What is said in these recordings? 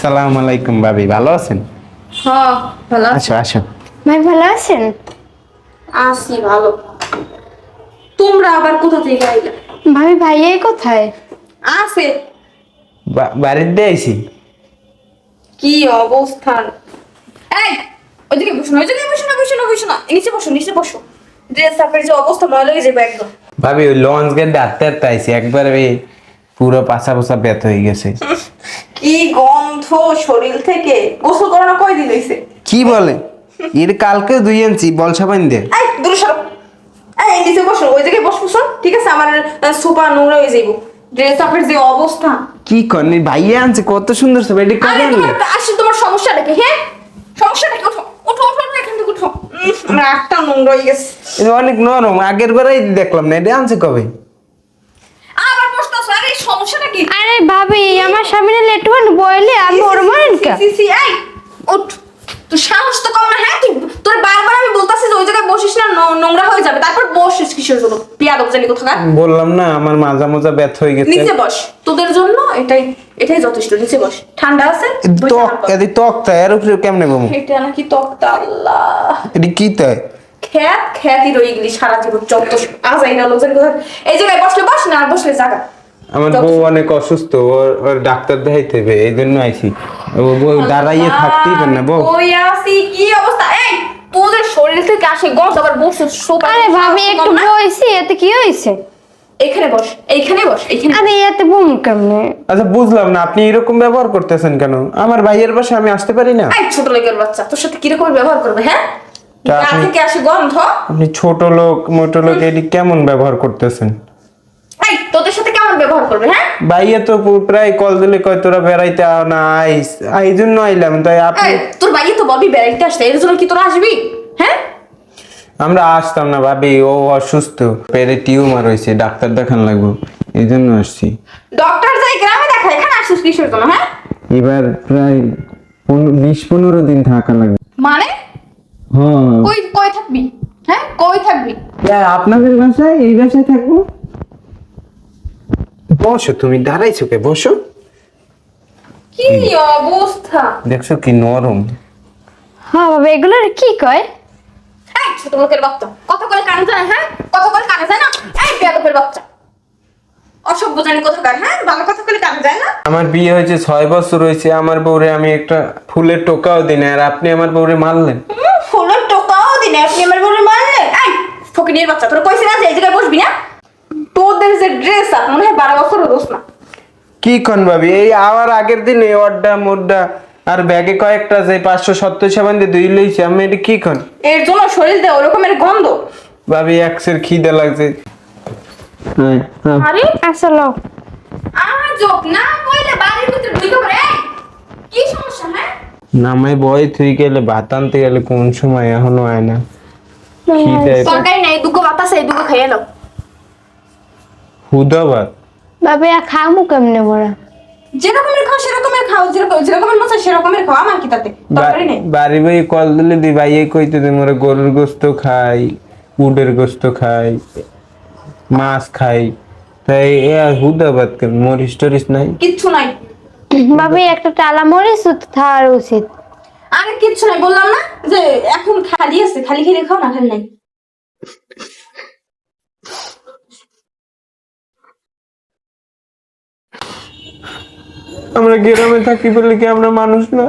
আসসালামু আলাইকুম ভাবি ভালো আছেন? হ্যাঁ ভালো আসো আসো। ভাই ভালো আছেন? আছি ভালো। তোমরা আবার কোথা থেকে আইলা? ভাবি ভাই এই কোথায়? আছে। বা- বাড়িতে আইছি। কি অবস্থান এই ওইদিকে বসো না ওইদিকে বসো না বসো না বসো না। নিচে বসো নিচে বসো। ড্রেস আপের যে অবস্থা ময়লা হয়ে যাবে একদম। ভাবি ওই লঞ্চ গেট ডাকতে ডাকতে আইছি। একবার ওই পুরো পাশা পোসা ব্যথ হয়ে গেছে। কি গন্ধ শরীর থেকে? গোসল করানো কয় দিন হইছে? কি বলে? এর কালকে দুই আনছি বলসা দে। এই দূরে সরো। এই নিচে বসো ওই জায়গায় বসবো শোন। ঠিক আছে আমার সোফা নোংরা হয়ে যাইব। ড্রেস আপের যে অবস্থা। কি করেন ভাইয়া আনছে কত সুন্দর সব এটি তোমার আসলে তোমার সমস্যাটা কি হ্যাঁ? সমস্যাটা কি? ওঠো ওঠো ওঠো ওঠো, এখান থেকে উম, আমার একটা নোংরা হয়ে গেছে। অনেক নরম আগের বারে দেখলাম না এটা আনছে কবে? সমস্যাটা কি আরে ভাবি আমার সামনে লেটুয়ান বইলে আমি ওর মারেন কা সি, সি, এই, ওঠ। তোর সাহস তো কম না হ্যাঁ তুই? তোর বারবার আমি বলতাছি যে ওই জায়গায় বসিস না নোংরা হয়ে যাবে। তারপর বসিস কিসের জন্য? পিয়াদব জানি কোথাকার। বললাম না আমার মাজা মাজা ব্যথ হয়ে গেছে। নিচে বস। তোদের জন্য এটাই এটাই যথেষ্ট। নিচে বস। ঠান্ডা আছে? তক এদি তক তাই এর উপরে কেমনে বমু? এটা নাকি তক্তা আল্লাহ। এটি কি তাই খ্যাত খ্যাতি রয়ে গেলি সারা জীবন। চত্ব আজাই না লোকজন কোথায় এই জায়গায় বসলে বস না আর বসলে জাগা। আমার বউ অনেক অসুস্থ ওর ডাক্তার দেখাইতে হবে এই জন্য আইছি। ও বউ দাঁড়াইয়ে থাকতেই পারে না বউ। ওই আসি কি অবস্থা? এই তোদের শরীর থেকে আসে গন্ধ আবার বসে সোফা আরে ভাবি একটু বইছি এতে কি হয়েছে? এখানে বস এইখানে বস এইখানে আরে এতে বুম কেমনে? আচ্ছা বুঝলাম না আপনি এরকম ব্যবহার করতেছেন কেন? আমার ভাইয়ের বাসায় আমি আসতে পারি না। এই ছোট লোকের বাচ্চা তোর সাথে কীরকম ব্যবহার করবে হ্যাঁ? গা থেকে আসে গন্ধ। আপনি ছোট লোক মোটো লোক এটি কেমন ব্যবহার করতেছেন? তোদের সাথে কেমন ব্যবহার করবে হ্যাঁ? ভাইয়া তো প্রায় কল দিলে কয় তোরা বেড়াইতে আও না আইস এই জন্য আইলাম। তাই আপনি এই তোর বাইরে তো বলবি বেড়াইতে আসতে এর জন্য কি তোরা আসবি? হ্যাঁ? আমরা আসতাম না ভাবি ও অসুস্থ। পেটে টিউমার হয়েছে ডাক্তার দেখান লাগবো। এই জন্য আসছি। ডক্টর যাই গ্রামে দেখা এখানে আসিস কিসের জন্য হ্যাঁ? এবার প্রায় পনেরো- বিশ পনেরো দিন থাকা লাগবে। মানে? হ্যাঁ। কই কই থাকবি? হ্যাঁ কই থাকবি? আপনাদের বাসায় এই বাসায় থাকব? বসো তুমি দাঁড়াইছো কে বসো। কি অবস্থা? দেখছ কি নরম। হ্যাঁ বাবা এগুলোর কি কয়? এই ছোট বাচ্চা। কানে যায় হ্যাঁ? কত করে কানে যায় না? এই বেয়াদবের বাচ্চা। অসভ্য জানি কোথাকার হ্যাঁ? ভালো কথা করে কানে যায় না? আমার বিয়ে হয়েছে ছয় বছর হয়েছে আমার বউরে আমি একটা ফুলের টোকাও দিই না আর আপনি আমার বউরে মারলেন। ফুলের টোকাও দিনে আপনি আমার বলে মারলে এই ফকিনের বাচ্চা তোর কইছিস না যে এই জায়গায় বসবি না? তোদের যে ড্রেস আপ মনে হয় বারো বছর দোষ না? কি কন ভাবি? এই আবার আগের দিন এই অড্ডা মোড্ডা আর ব্যাগে কয়েকটা যে পাঁচশো সত্তর সাবান দিয়ে দুই লইছি আমি এটা কি কন? এর জন্য শরীর দেয় ওরকমের গন্ধ। ভাবি একসের খিদে লাগছে। হ্যাঁ, হ্যাঁ। আরে আসলো। আজব না কইলে বাড়ির ভিতরে ঢুকে পড়ে এই, কি সমস্যা হ্যাঁ? নামাই বয় তুই গেলে ভাত আনতে গেলে কোন সময় এখনও আয় না। খিদে তরকারি নাই দুগো বাতাস এই দুগো খেয়ে নাও। হুদা ভাত বাবা খামু কেমনে মোরা যেরকমের খাও সেরকমের খাও যেরকম যেরকমের মশা সেরকমের খাও আমার কি তাতে? তরকারি নেই। বাড়ি বাড়ি কল দিলে দি ভাই এই কইতে দে মোরে গরুর গোস্ত খাই উডের গোস্ত খাই মাছ খাই। তাই এ আর হুদা ভাত কেন? মরিস টরিস নাই? কিচ্ছু নাই। ভাবি একটা টালা মরিচ থার উচিত। আরে কিচ্ছু নাই বললাম না যে এখন খালি আছে খালি খেলে খাও না খালি নাই। আমরা গ্রামে থাকি বললে কি আমরা মানুষ না?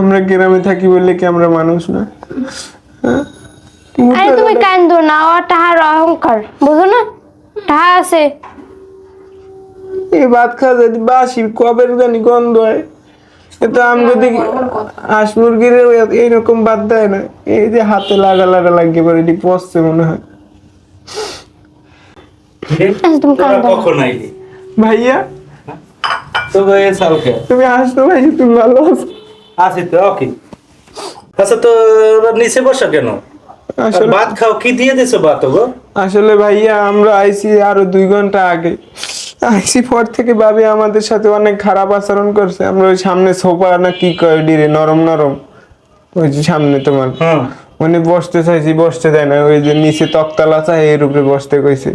আমরা গ্রামে থাকি বললে কি আমরা মানুষ না? হ্যাঁ? আরে তুমি কান্দো না ও টাহার অহংকার বুঝো না? টাহা আছে। এই ভাত খাওয়া যদি বাসি কবের জানি গন্ধ হয়। এটা আমি যদি হাঁস মুরগির এইরকম বাদ দেয় না। এই যে হাতে লাগা লাগা লাগিয়ে পরে এটি পচছে মনে হয়। আচ্ছা, তুমি কান্দো কখন আইলি? ভাইয়া? তো এ সালকে তুমি আসতো ভাই তুমি ভালো আছো? আসি তো ওকে। আচ্ছা তো নিচে বসা কেন? ভাত খাও কি দিয়ে দিছো ভাত গো আসলে ভাইয়া আমরা আইছি আরও দুই ঘণ্টা আগে। আইসি পর থেকে ভাবি আমাদের সাথে অনেক খারাপ আচরণ করছে। আমরা ওই সামনে সোফা না কি কয় ডিরে নরম নরম। ওই যে সামনে তোমার। মানে বসতে চাইছি বসতে দেয় না। ওই যে নিচে তক্তালা চাই এর উপরে বসতে কইছে।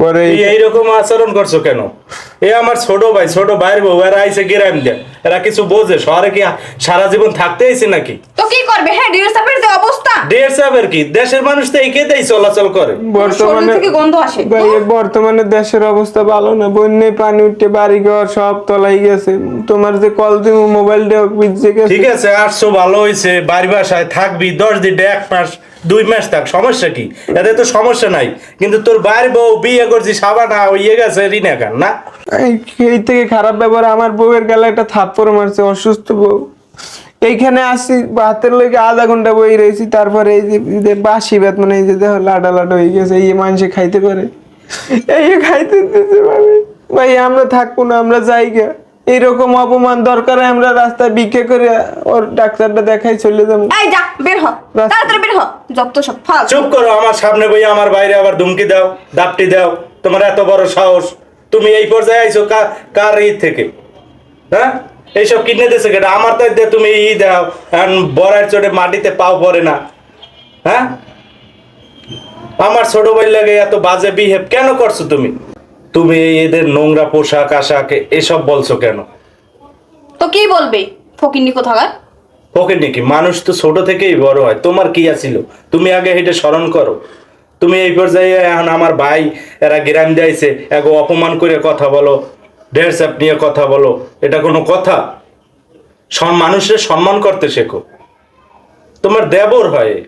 পরে এইরকম আচরণ করছ কেন? এ আমার ছোট ভাই ছোট ভাইয়ের বউ এরা আইসে গ্রাম দিয়ে। এরা কিছু বোঝে শহরে কি সারা জীবন থাকতে আইছে নাকি? তো কি করবে? হ্যাঁ ডিরের সাপের যে অবস্থা। দেড় সাহেবের কি? দেশের মানুষ তো এই খেতেই চলাচল করে। বর্তমানে থেকে গন্ধ আসে। ভাই বর্তমানে দেশের অবস্থা ভালো না। বন্যায় পানি উঠে বাড়ি ঘর সব তলাই গেছে। তোমার যে কল তুমি মোবাইল গেছে। ঠিক আছে আটশো ভালো হয়েছে বাড়ি বাসায় থাকবি দশ দিন এক মাস দুই মাস থাক, সমস্যা কি? এতে তো সমস্যা নাই। কিন্তু তোর বাইরে বউ বিয়ে করছি, সাবানা ইয়ে গেছে, রিনা খান, না? এই থেকে খারাপ ব্যাপার আমার বউয়ের গেলে একটা থাপ্পড় মারছে, অসুস্থ বউ। এইখানে আসি, হাতের লেগে আধা ঘণ্টা বই রয়েছি, তারপরে এই যে বাসি বেত মানে এই যে দেখো লাডা লাডা হয়ে গেছে, এই মানুষে খাইতে পারে। এই খাইতে দিতে পারে ভাই, আমরা থাকব না, আমরা জায়গা এইরকম অপমান দরকার হয় আমরা রাস্তায় ভিক্ষে করে ওর ডাক্তারটা দেখাই চলে যাব। এই যা বের হ তাড়াতাড়ি বের হ। যত সব ফাল চুপ করো আমার সামনে বই আমার বাইরে আবার ধুমকি দাও দাপটি দাও তোমার এত বড় সাহস। তুমি এই পর্যায়ে আইছো কার ঈদ থেকে? হ্যাঁ? এইসব কিনে দিয়েছে কেটে আমার তো দিয়ে তুমি ই দাও এখন বড়ার চোটে মাটিতে পাও পড়ে না। হ্যাঁ? আমার ছোট ভাই লাগে এত বাজে বিহেভ কেন করছ তুমি? তুমি এদের নোংরা পোশাক আশাক এসব বলছো কেন? তো কি বলবে? ফকিন্নি কোথাকার? ওকে নাকি মানুষ তো ছোট থেকেই বড় হয়। তোমার কি আছিল? তুমি আগে এটা স্মরণ করো। তুমি এই পর্যায়ে এখন আমার ভাই এরা গ্রাম দিয়েছে এক অপমান করে কথা বলো ড্রেসঅ্যাপ নিয়ে কথা বলো। এটা কোনো কথা? সম- মানুষের সম্মান করতে শেখো। তোমার দেবর হয়।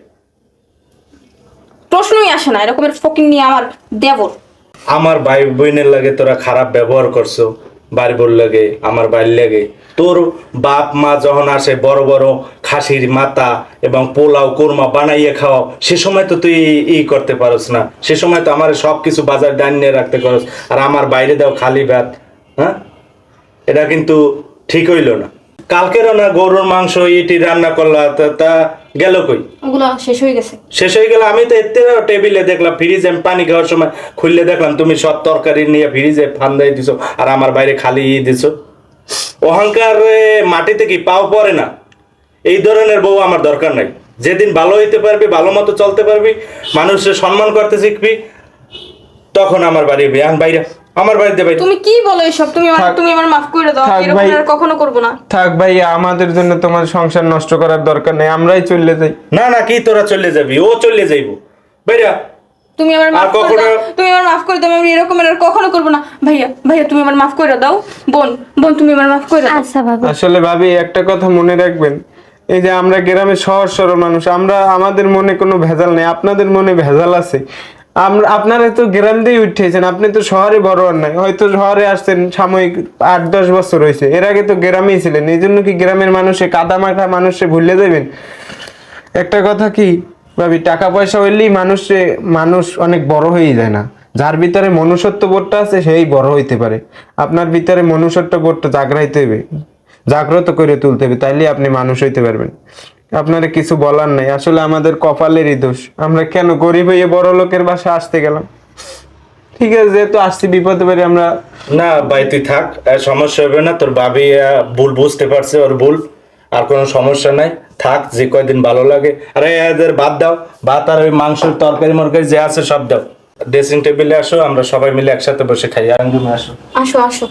প্রশ্নই আসে না এরকমের ফকিন্নি আমার দেবর। আমার ভাই বোনের লাগে তোরা খারাপ ব্যবহার করছ বাড়ি বোর লাগে, আমার বাড়ির লাগে। তোর বাপ মা যখন আসে, বড় বড় খাসির মাথা এবং পোলাও, কোরমা বানাইয়ে খাওয়াও, সে সময় তো তুই ই করতে পারস না। সে সময় তো আমার সব কিছু বাজার নিয়ে রাখতে পারস। আর আমার বাইরে দাও খালি ভাত হ্যাঁ? এটা কিন্তু ঠিক হইল না। কালকেরও না গরুর মাংস ইটি রান্না করলা তা গেল কই? ওগুলো শেষ হয়ে গেছে। শেষ হয়ে গেল আমি তো এতে টেবিলে দেখলাম ফ্রিজে আমি পানি খাওয়ার সময় খুললে দেখলাম তুমি সব তরকারি নিয়ে ফ্রিজে ফান্দাই দিছো আর আমার বাইরে খালি দিছো। অহংকার মাটিতে কি পাও পড়ে না? এই ধরনের বউ আমার দরকার নাই। যেদিন ভালো হইতে পারবি ভালো মতো চলতে পারবি মানুষের সম্মান করতে শিখবি তখন আমার বাড়ি এখন বাইরে। আমার বাড়িতে বাইরে তুমি কি বলো এসব? তুমি আমার তুমি আমার মাফ করে দাও। এরকম আর কখনো করব না। থাক ভাই আমাদের জন্য তোমার সংসার নষ্ট করার দরকার নেই আমরাই চলে যাই। না না কি তোরা চলে যাবি? ও চলে যাইব। বাইরা তুমি আমার মাফ করে দাও। তুমি আমার মাফ করে দাও আমি এরকম আর কখনো করব না। ভাইয়া ভাইয়া তুমি আমার মাফ করে দাও। বোন বোন তুমি আমার মাফ করে দাও। আচ্ছা বাবা। আসলে ভাবি একটা কথা মনে রাখবেন। এই যে আমরা গ্রামে সহজ সরল মানুষ আমরা আমাদের মনে কোনো ভেজাল নেই। আপনাদের মনে ভেজাল আছে। আপনারা তো গ্রাম দিয়ে উঠেছেন, আপনি তো শহরে বড় নাই। হয়তো শহরে আসছেন সাময়িক আট, দশ বছর হয়েছে এর আগে তো গ্রামেই ছিলেন, এই জন্য কি গ্রামের মানুষে কাদা মাখা মানুষে ভুলে দেবেন একটা কথা কি, ভাবি, টাকা পয়সা হইলেই মানুষে, মানুষ অনেক বড় হয়ে যায় না। যার ভিতরে মনুষ্যত্ব বোধটা আছে, সেই বড় হইতে পারে। আপনার ভিতরে মনুষ্যত্ব বোধটা জাগরাইতে হবে, জাগ্রত করে তুলতে হবে, তাইলে আপনি মানুষ হইতে পারবেন। আপনার কিছু বলার নাই। আসলে আমাদের কপালেরই দোষ। আমরা কেন গরিব হয়ে বড় লোকের বাসায় আসতে গেলাম? ঠিক আছে যেহেতু আসছি বিপদে পারি আমরা না ভাই তুই থাক সমস্যা হবে না তোর বাবি ভুল বুঝতে পারছে ওর ভুল আর কোনো সমস্যা নাই। থাক যে কয়দিন ভালো লাগে। আরে এদের ভাত দাও ভাত আর ওই মাংসের তরকারি মরকারি যে আছে সব দাও। ড্রেসিং টেবিলে আসো আমরা সবাই মিলে একসাথে বসে খাই। আঙ্গুমে আসো। আসো আসো।